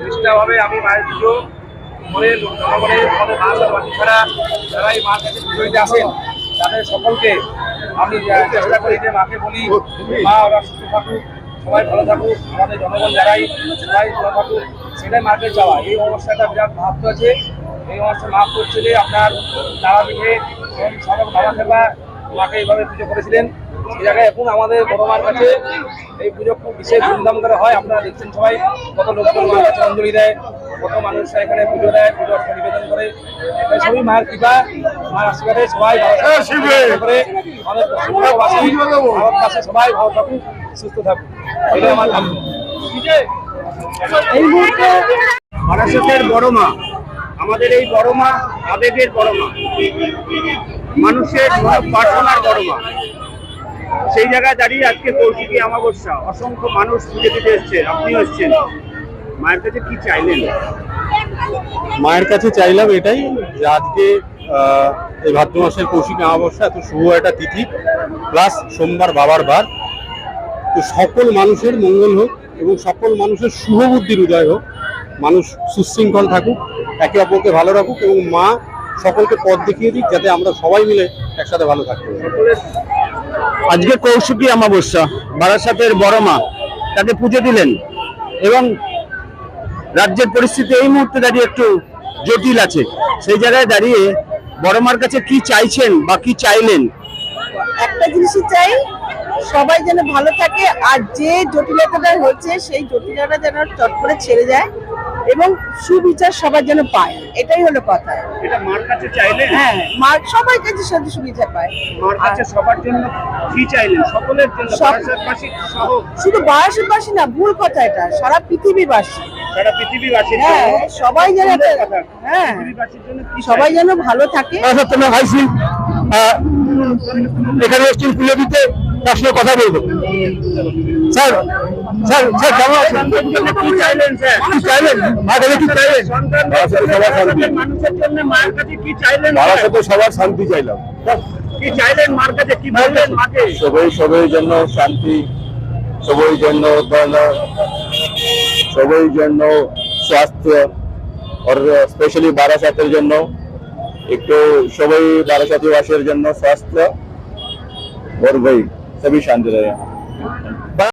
নিষ্ঠাভাবে আমি মায়ের পুজো দিতে আসেন, তাদের আমি চেষ্টা করি যে মাকে বলি, মা, ওরা সবাই ভালো থাকুক, আমাদের জনগণ ভালো থাকুক, সেটাই মাকে চাওয়া এই বিরাট আছে। এই অবস্থা আপনার মাকে এইভাবে পুজো করেছিলেন। সেই জায়গায় এখন আমাদের বড় মার কাছে এই পুজো খুব বিশেষ ধুমধাম করে হয়। আপনারা দেখছেন সবাই কত লোকজন অঞ্জলি দেয়। কত মানুষরা এখানে পুজো দেয় পুজো নিবেদন করে। সবই মায়ের কৃপা মায়ের আশীর্বাদে সবাই করে আমাদের পশ্চিমবঙ্গবাসী ভারতবাসী সবাই ভালো থাকুক সুস্থ থাকুক। এটাই আমার কাম্য। এই মুহূর্তে বারাসতের বড় মা আমাদের এই বড় মা আবেগের বড় মা মানুষের প্রার্থনার বড় মা। সেই জায়গায় দাঁড়িয়ে আজকে কৌশিকী অমাবস্যা অসংখ্য মানুষ পুজো দিতে এসছে আপনিও এসছেন। মায়ের কাছে কি চাইলেন? মায়ের কাছে চাইলাম এটাই যে আজকে আহ, এই ভাদ্র মাসের কৌশিক অমাবস্যা এত শুভ একটা তিথি প্লাস সোমবার বাবার বার। তো সকল মানুষের মঙ্গল হোক এবং সকল মানুষের শুভ বুদ্ধির উদয় হোক। মানুষ সুশৃঙ্খল থাকুক একে অপরকে ভালো রাখুক এবং মা সকলকে পথ দেখিয়ে দিক যাতে আমরা সবাই মিলে একসাথে ভালো থাকতে পারি। আজকে কৌশিকী অমাবস্যা বারাসাতের বড় মা তাকে পুজো দিলেন এবং রাজ্যের পরিস্থিতি এই মুহূর্তে দাঁড়িয়ে একটু জটিল আছে। সেই জায়গায় দাঁড়িয়ে বড়মার কাছে কি চাইছেন বা কি চাইলেন? একটা জিনিসই চাই, সবাই যেন ভালো থাকে আর যে জটিলতাটা হচ্ছে সেই জটিলতা যেন চট করে ছেড়ে যায়। এবং সুবিচার সবার যেন পায়। এটাই হলো কথা। এটা মার কাছে চাইলেন হ্যাঁ মা সবাই কাছে সাথে সুবিচার পায়। মার কাছে সবার জন্য কি চাইলেন? সকলের জন্য? বারাসাতবাসী সহ? শুধু না ভুল কথা এটা। সারা পৃথিবীবাসী। সারা পৃথিবীবাসীর হ্যাঁ সবাই যেন হ্যাঁ। পৃথিবীবাসীর জন্য কি সবাই যেন ভালো থাকে। তোমরা ভাইসি এখানে এসছেন পুজো দিতে তার সঙ্গে কথা বলবো স্যার স্যার স্যার কেমন আছেন কি চাইলেন স্যার কি চাইলেন মা কাছে কি চাইলেন সন্তানদের জন্য, মানুষের জন্য মায়ের কাছে কি চাইলেন বাবার সাথে সবার শান্তি চাইলাম কি চাইলেন মার কাছে কি বললেন মাকে সবাই সবাই জন্য শান্তি সবাই জন্য ধন সবাই জন্য স্বাস্থ্য আর স্পেশালি বারাসাতের জন্য একটু সবাই বারাসাতি বাসের জন্য স্বাস্থ্য और वही सभी शांति रहे।